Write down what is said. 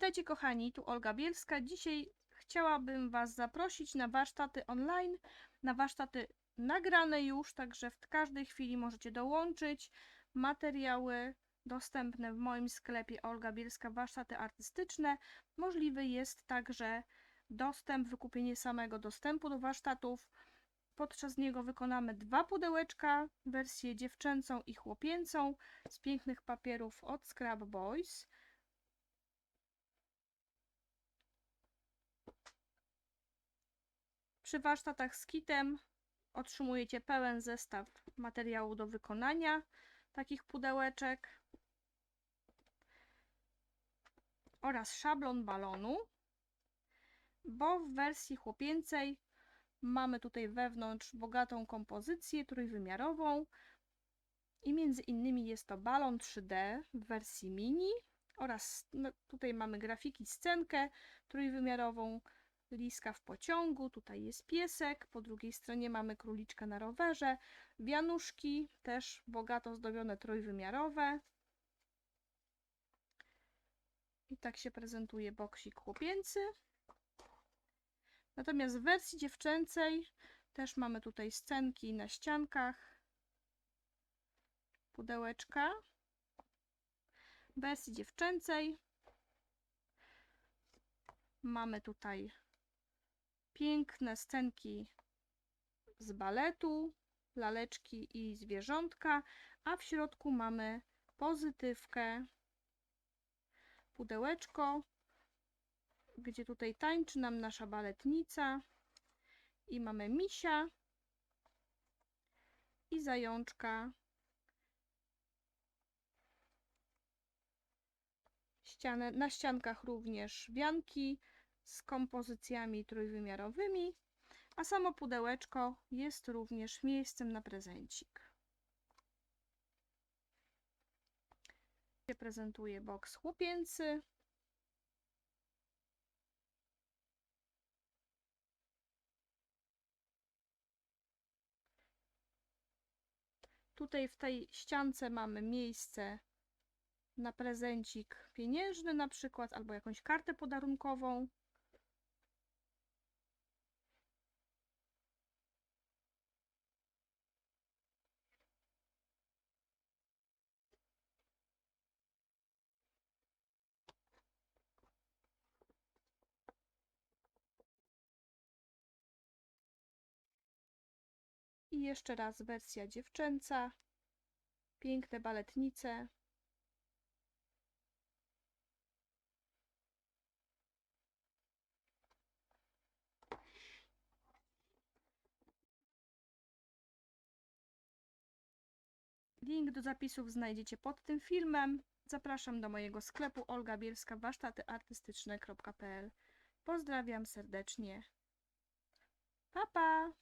Witajcie kochani, tu Olga Bielska. Dzisiaj chciałabym Was zaprosić na warsztaty online, na warsztaty nagrane już, także w każdej chwili możecie dołączyć materiały dostępne w moim sklepie Olga Bielska Warsztaty Artystyczne. Możliwy jest także dostęp, wykupienie samego dostępu do warsztatów. Podczas niego wykonamy dwa pudełeczka, wersję dziewczęcą i chłopięcą z pięknych papierów od Scrap Boys. Przy warsztatach z kitem otrzymujecie pełen zestaw materiału do wykonania takich pudełeczek oraz szablon balonu, bo w wersji chłopięcej mamy tutaj wewnątrz bogatą kompozycję trójwymiarową i między innymi jest to balon 3D w wersji mini oraz no, tutaj mamy grafiki scenkę trójwymiarową liska w pociągu, tutaj jest piesek, po drugiej stronie mamy króliczka na rowerze, wianuszki też bogato zdobione trójwymiarowe. I tak się prezentuje boksik chłopięcy. Natomiast w wersji dziewczęcej też mamy tutaj scenki na ściankach, pudełeczka. W wersji dziewczęcej mamy tutaj piękne scenki z baletu, laleczki i zwierzątka, a w środku mamy pozytywkę, pudełeczko, gdzie tutaj tańczy nam nasza baletnica i mamy misia i zajączka. Ścianę, na ściankach również wianki z kompozycjami trójwymiarowymi, a samo pudełeczko jest również miejscem na prezencik. Prezentuje boks chłopięcy. Tutaj w tej ściance mamy miejsce na prezencik pieniężny na przykład, albo jakąś kartę podarunkową. I jeszcze raz wersja dziewczęca. Piękne baletnice. Link do zapisów znajdziecie pod tym filmem. Zapraszam do mojego sklepu Olga Bielska warsztaty artystyczne.pl. Pozdrawiam serdecznie. Pa pa!